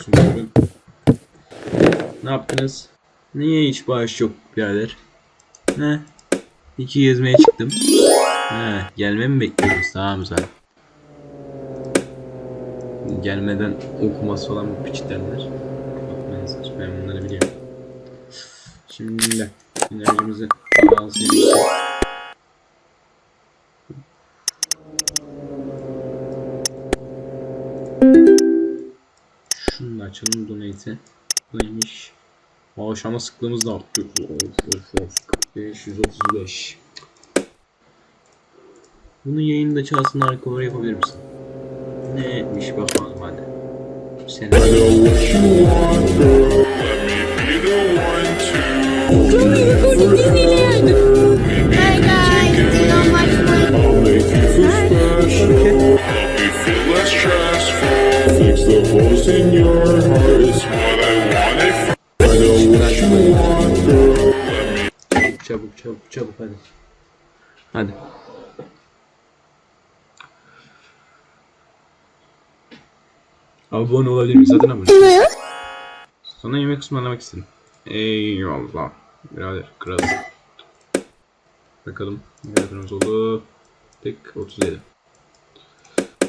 olsun bugün. Ne yaptınız? Niye hiç bağış yok birader? Ne? İki gezmeye çıktım. He, gelmemi mi bekliyoruz? Tamam zaten. Gelmeden okuması olan bu piçlerler. Bakmayın ben bunları biliyorum. Şimdi enerjimizi bazı açalım donate'i. Bu neymiş? Bağışlama sıklığımız da arttı. Of of of. 535. Bunu yayında çalsın harikalar yapabilir misin? Neymiş bakalım hadi. Sen I çabuk çabuk çabuk hadi. Hadi. Abone olabilir miyiz? Zaten abone. Sana yemek ısmarlamak istedim. Eyvallah. Birader kral. Bakalım. Ne kadarımız oldu? Tek 37.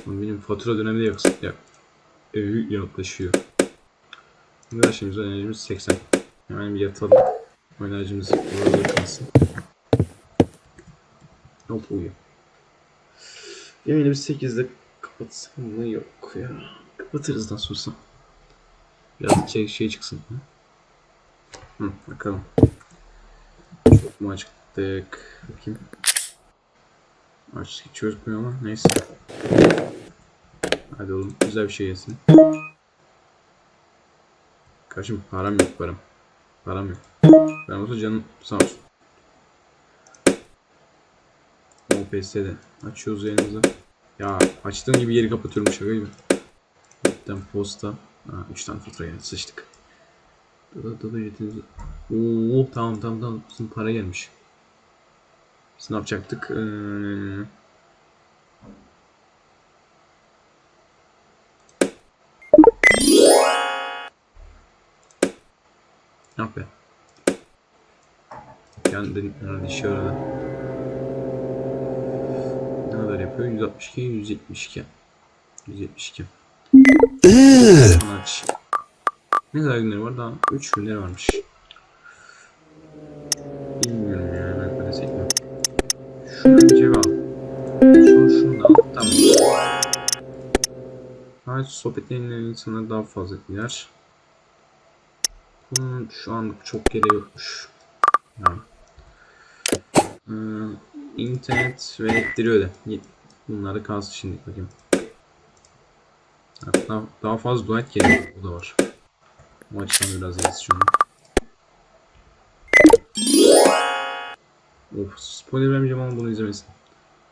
Ama Benim fatura dönemi de yakın. Ya, ee, yaklaşıyor. Arkadaşlarımız enerjimiz 80. Hemen bir yatalım. Enerjimiz burada kalsın. Hop uyuyor. Yemeğini bir 8'de kapatsam mı? Yok ya. Kapatırız nasıl olsa. Biraz şey, şey çıksın. Hı? Bakalım. Çok mu acıktık? Bakayım. Aç hiç çözmüyor ama neyse. Hadi oğlum güzel bir şey yesin. Karşım param yok param. Param yok. Ben olsa canım sağ olsun. OPS'de. Açıyoruz yayınımızı. Ya açtığım gibi yeri kapatıyorum şaka gibi. Bir posta. Ha, 3 tane fatura geldi. Sıçtık. Dada dada yetiniz. Oo tamam tamam tamam. Bizim para gelmiş. Biz ne yapacaktık? Ee... Herhalde işe yaradı. Ne kadar yapıyor? 162, 172. 172. Aç. Ne kadar günleri var? Daha 3 günleri varmış. Bilmiyorum ya. Ben böyle sekmem. Şunu önce al. Sonra şunu da al. Tamam. Hayat sohbetlerinden insanlar daha fazla gider. Bunun şu anlık çok gereği yokmuş. Yani. Ee, internet ve öde. Bunları kalsın şimdi bakayım. Hatta daha fazla duet geliyor. Bu da var. Bu açıdan biraz iyiyiz şu an. Of spoiler vermeyeceğim ama bunu izlemesin.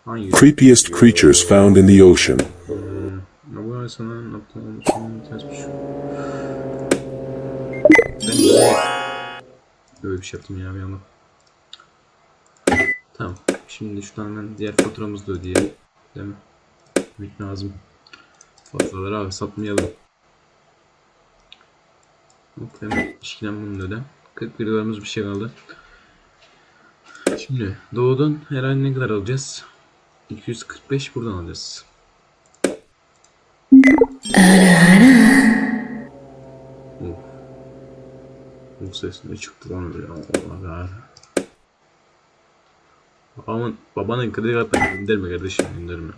Hangi? Creepiest creatures found in the ocean. Hmm, bu sana nokta olmuşsun ters bir şey. Ben niye böyle bir şey yaptım ya bir anda. Tamam. Şimdi şuradan hemen diğer faturamızı da ödeyelim. Değil mi? Demek lazım. Faturaları abi satmayalım. Hemen işkiden bunu da öde. 41 dolarımız bir şey kaldı. Şimdi doğudan herhalde ne kadar alacağız? 245 buradan alacağız. Bu ses ne çıktı lan öyle? Allah Allah. Babamın, babanın kredi kartına gönderme kardeşim gönderme.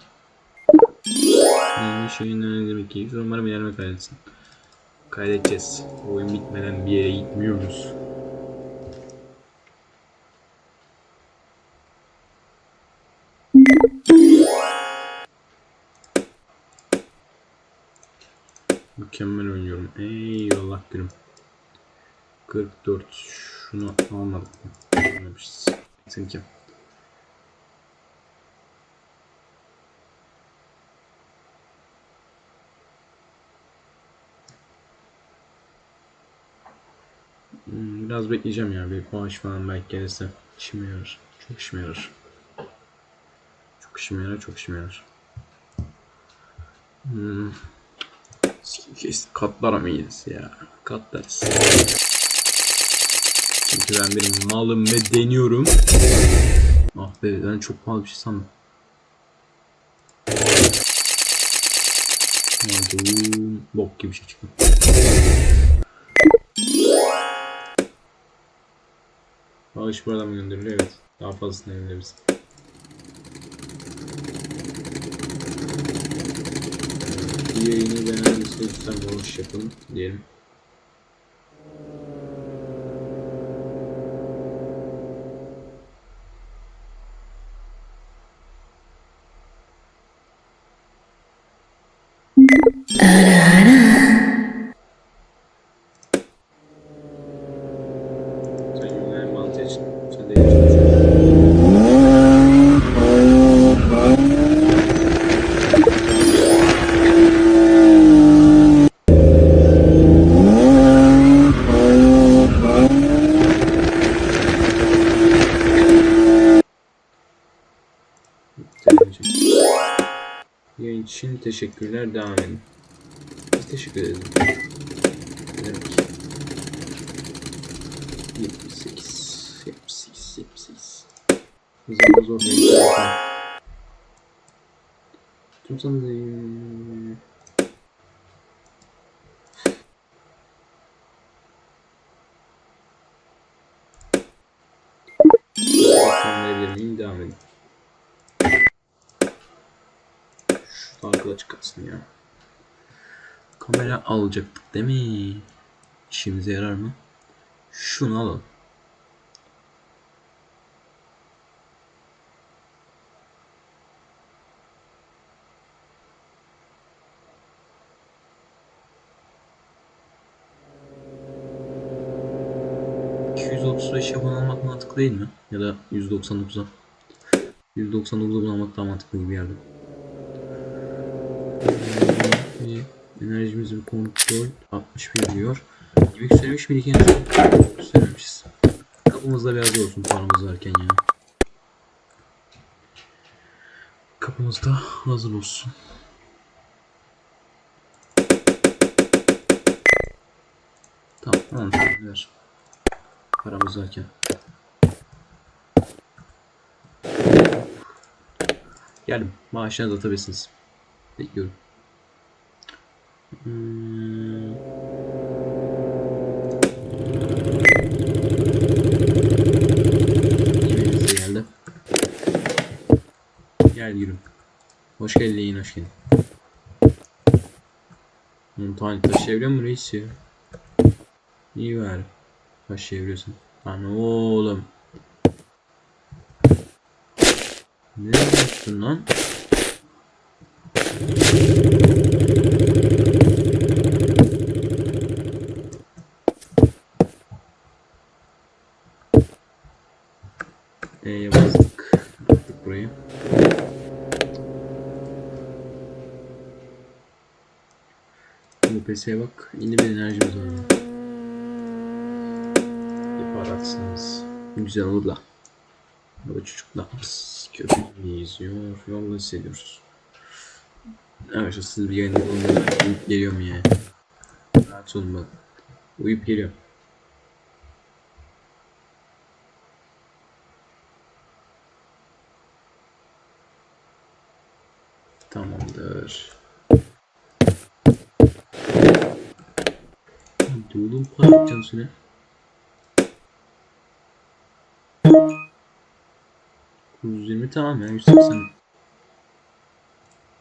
Yeni şeyin ne demek ki? Umarım ilerleme kaydetsin. Kaydedeceğiz. Oyun bitmeden bir yere gitmiyoruz. Mükemmel oynuyorum. Eyvallah gülüm. 44. Şunu almadık mı? Almamışız. Hmm, Biraz bekleyeceğim ya. Bir bağış falan belki gelirse. İşime yarar. Çok işime yarar. Çok işime yarar. Çok işime yarar. Hmm. Kes katlanamayız ya. Katlarız. Çünkü ben benim malım ve deniyorum. Ah be ben çok pahalı bir şey sandım. Pardon. Bok gibi bir şey çıktı. Bağış buradan mı gönderiliyor? Evet. Daha fazlasını göndeririz. Bir yayını beğendiyseniz lütfen bağış yapın diyelim. Yönelen mantı için. Sen de geçmiş. Yayın için teşekkürler. Devam edin. Teşekkür ederiz. Tutsanız iyi. Tamamlayabilir miyim? Devam edin. Şu arkada çıkarsın ya. Kamera alacaktık değil mi? İşimize yarar mı? Şunu alalım. ...235 abone olmak mantıklı değil mi? Ya da 199'a. 199'a abone olmak daha mantıklı gibi geldi. Bir enerjimizi kontrol 61 diyor. Yükselmiş bir iki enerji yükselmişiz. Kapımızda biraz olsun paramız varken ya. Kapımızda hazır olsun. Tamam, tamam, ver. Paramız varken. Geldim. Maaşını da atabilirsiniz. Bekliyorum. Hmm. Geldi. Gel yürü. Hoş geldin hoş geldin. Montani taşıyabiliyor mu reis ya? İyi ver. Taşıyabiliyorsun. Lan oğlum. Ne yapıyorsun lan? E'ye bastık. Baktık burayı. Bu PS'ye bak. Yeni bir enerjimiz var. Yaparatsınız. Güzel olur da. Burada çocuklar köpek izliyor. Yolda hissediyoruz. Evet siz bir yayında uyup geliyorum yani. Rahat olun bak. Uyup geliyor. Tamamdır. Oğlum para yapacağım. ...120 tamam ya 180.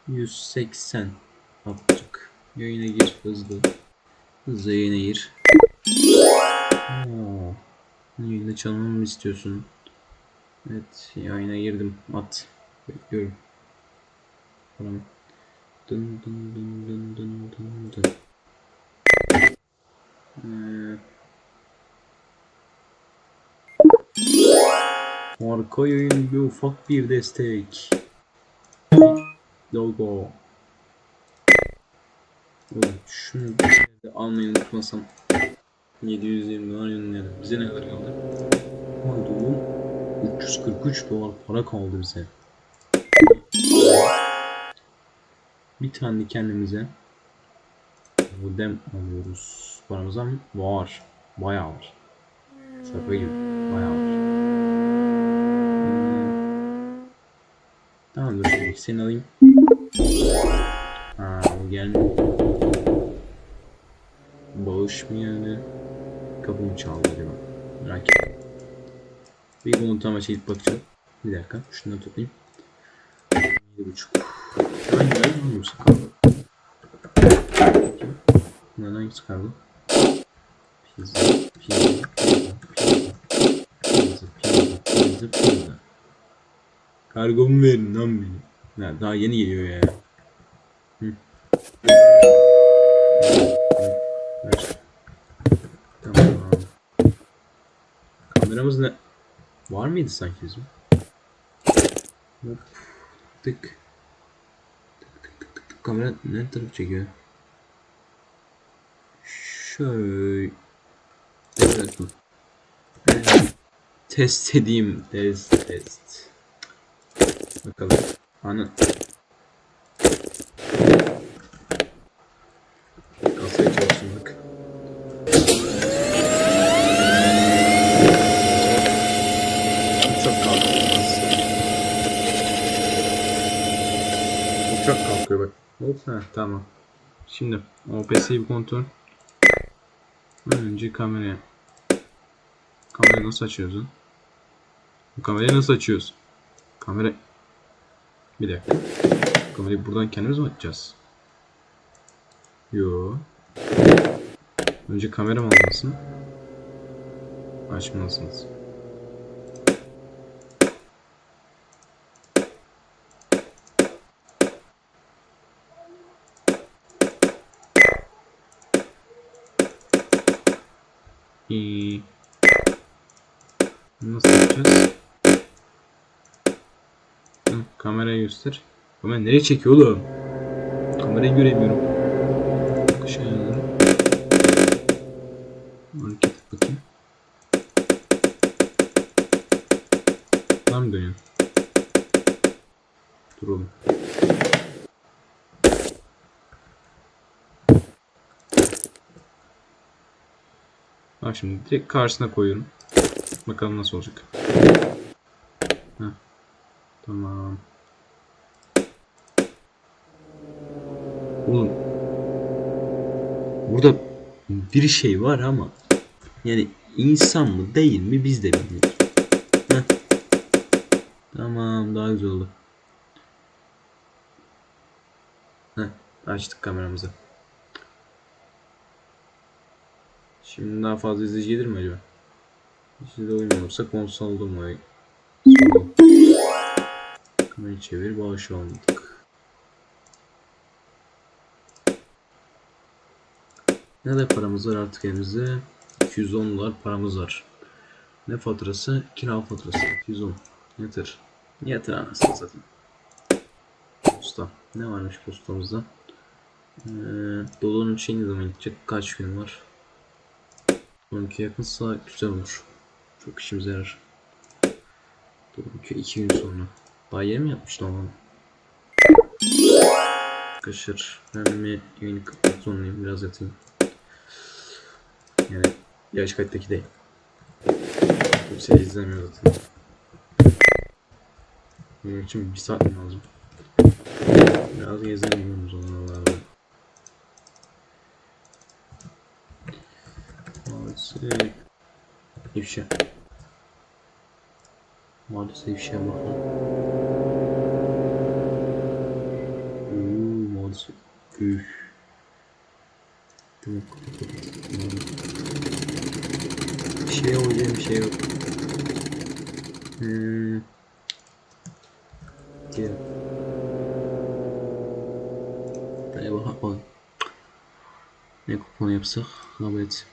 180 yaptık. Yayına gir hızlı. Hızlı yayına gir. Oo. Yayında çalmamı mı istiyorsun? Evet yayına girdim. At. Bekliyorum. Tamam. Dın dın dın dın dın dın dın. Ee, Arka yayın bir ufak bir destek. Logo. Oğlum şunu de almayı unutmasam. 720 dolar yönlendim. Bize ne kadar kaldı? Oğlum. 343 dolar para kaldı bize. Bir tane kendimize Modem alıyoruz. Paramız var mı? Var. Bayağı var. Şaka gibi. Bayağı var. Hmm. Tamam dur şimdi seni alayım. Ha o gelmiyor. Bağış mı yani? Kapı mı çaldı acaba? Merak ettim. Bir bunu tam açıp bakacağım. Bir dakika. Şunları toplayayım. 7.5. Hemen gidelim. Hangisi kaldı? Bunların hangisi kaldı? Pizza, pizza, pizza, pizza, pizza, pizza, pizza, pizza. Kargomu verin lan beni. Ya daha yeni geliyor ya. Hı. Tamam. Kameramız ne? Var mıydı sanki bizim? Hop. Tık. Tık. Kamera ne taraf çekiyor? Şöyle. Dakika. Test edeyim. Test test. Bakalım. Ana. Kasayı çalıştırdık. Uçak kalkıyor. Uçak kalkıyor bak. Ha, tamam. Şimdi OPS'yi bir kontrol. Önce kameraya. Kamerayı nasıl açıyoruz lan? Bu kamerayı nasıl açıyoruz? Kamera... Bir dakika. Kamerayı buradan kendimiz mi açacağız? Yo. Önce kamera mı almalısın? Açmalısınız. İyi. Nasıl yapacağız? Hı, kamerayı göster. Kamera nereye çekiyor oğlum? Kamerayı göremiyorum. Bakış ayarları. Hareket et bakayım. Tam dönüyor. Dur oğlum. Bak şimdi direkt karşısına koyuyorum. Bakalım nasıl olacak. Heh. Tamam. Oğlum. Burada bir şey var ama yani insan mı değil mi biz de bilmiyoruz. Heh. Tamam daha güzel oldu. Heh, açtık kameramızı. Şimdi daha fazla izleyici gelir mi acaba? Hiç de oynamıyorsak onu saldım orayı. Saldım. Kamerayı çevir bağış almadık. Ne de paramız var artık elimizde? 210 dolar paramız var. Ne faturası? Kira faturası. 210. Yeter. Yeter anasını satayım. Posta. Ne varmış postamızda? Ee, doların şey ne zaman gidecek? Kaç gün var? 12 yakınsa güzel olur. Çok işimize yarar. Dur 2 gün sonra. Daha yeni mi yapmıştım ama? Arkadaşlar ben bir yayını kapatmak. Biraz yatayım. Yani yaş kayıttaki değil. Kimse izlemiyor zaten. Benim için bir saat mi lazım? Biraz gezelim o zamanlarda. Maalesef ifşa. Maalesef ifşa bakalım. Uuu maalesef. Üf. Tamam, kapat, kapat. Tamam. Bir şey olacak bir şey yok. Hmm. Diğer. Hadi bakalım. Ne kupon yapsak? Kabul et.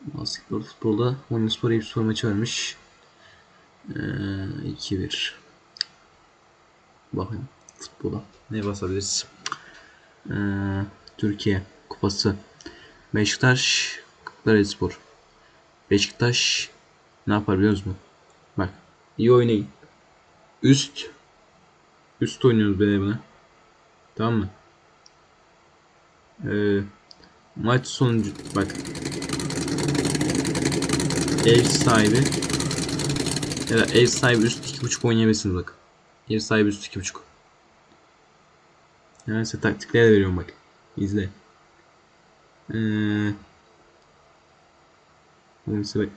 Basketbol futbolda Konyaspor Eyüpspor maçı varmış. Ee, 2-1. Bakın futbola. Ne basabiliriz? Ee, Türkiye Kupası. Beşiktaş Kırklarelispor. Beşiktaş ne yapar biliyor musun? Bak iyi oynayın. Üst üst oynuyoruz böyle buna. Tamam mı? Ee, maç sonucu bak. Ev sahibi ya da ev sahibi üst 2.5 oynayabilirsiniz bak. Ev sahibi üst 2.5. Yani size taktikler veriyorum bak. İzle. Ee, Mesela bak.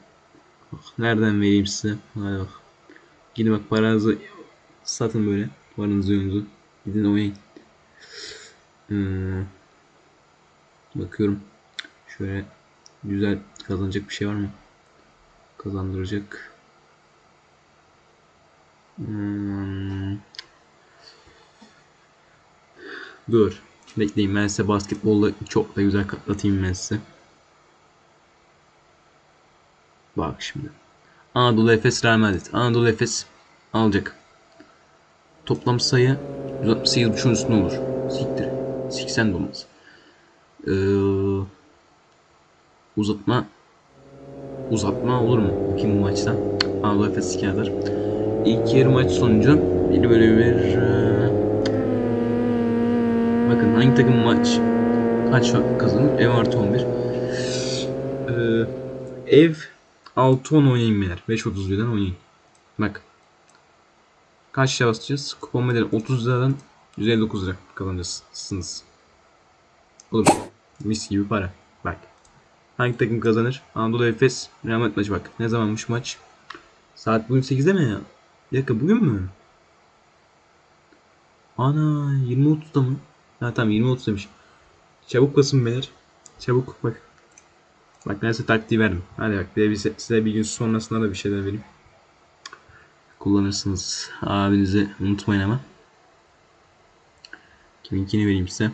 bak. Nereden vereyim size? Hadi bak. Gidin bak paranızı satın böyle. Paranızı yoğunuzu. Gidin oynayın. Hmm. Bakıyorum. Şöyle güzel kazanacak bir şey var mı? Kazandıracak. Hmm. Dur. Bekleyin ben size basketbolda çok da güzel katlatayım ben size. Bak şimdi. Anadolu Efes Real Madrid. Anadolu Efes alacak. Toplam sayı 168.5'un üstünde olur. Siktir. 80 de olmaz. Ee, uzatma uzatma olur mu? Bakayım bu maçta. Anadolu Efes sikerler. İlk yarı maç sonucu 1 bölü 1 ee, Bakın hangi takım maç kaç kazanır? Ev artı 11. Ee, ev 6-10 oynayın beyler. 5.31'den oynayın. Bak. Kaç lira basacağız? Kupon bedeli 30 liradan 159 lira kazanacaksınız. Olur. Mis gibi para. Bak. Hangi takım kazanır? Anadolu Efes Real Madrid maçı bak. Ne zamanmış maç? Saat bugün 8'de mi ya? Bir dakika bugün mü? Ana 20.30'da mı? Ha tamam 20.30 demiş. Çabuk basın beyler. Çabuk bak. Bak size taktiği verdim. Hadi bak bir de size bir gün sonrasında da bir şeyler vereyim. Kullanırsınız. Abinizi unutmayın ama. Kiminkini vereyim size.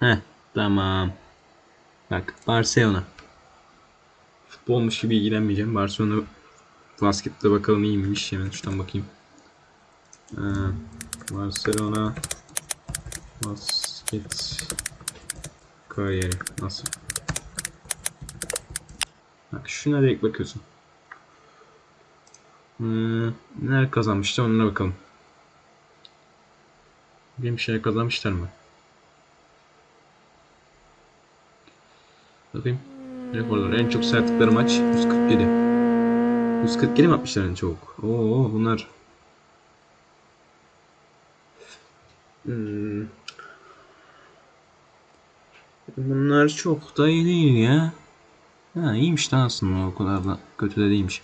Heh tamam. Bak Barcelona. Futbolmuş gibi ilgilenmeyeceğim. Barcelona baskette bakalım iyi miymiş. Hemen şuradan bakayım. Ee, Barcelona basket kariyeri nasıl? Bak şuna direkt bakıyorsun. Hmm, neler kazanmıştı onlara bakalım. Bir şey kazanmışlar mı? Bakayım. Rekorlar. En çok sertlikleri maç 147. 147 mi atmışlar en çok? Oo bunlar. Hmm. Bunlar çok da iyi değil ya. Ha iyiymiş de aslında o kadar da kötü de değilmiş.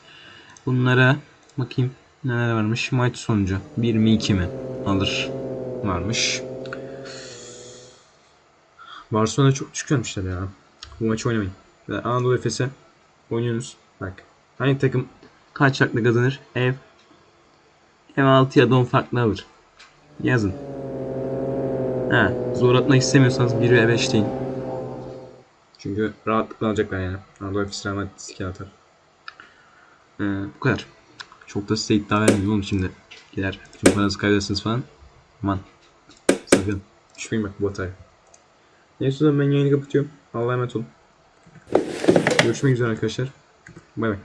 Bunlara bakayım neler varmış. Maç sonucu 1 mi 2 mi alır varmış. Barcelona çok çıkıyormuşlar ya. Bu maçı oynamayın. Ve Anadolu Efes'e oynuyorsunuz. Bak. Hangi takım kaç farklı kazanır? Ev. Ev 6 ya da 10 farklı alır. Yazın. Ha, zor atmak istemiyorsanız 1 ve 5 deyin. Çünkü rahatlıkla alacaklar yani. Anadolu Efes Real Madrid sike atar. Ee, bu kadar. Çok da size iddia vermiyorum oğlum şimdi. Gider bütün paranızı kaybedersiniz falan. Aman. Sakın. Düşmeyin bak bu hataya. Neyse ben yayını kapatıyorum. Allah'a emanet olun. Görüşmek üzere arkadaşlar. Bay bay.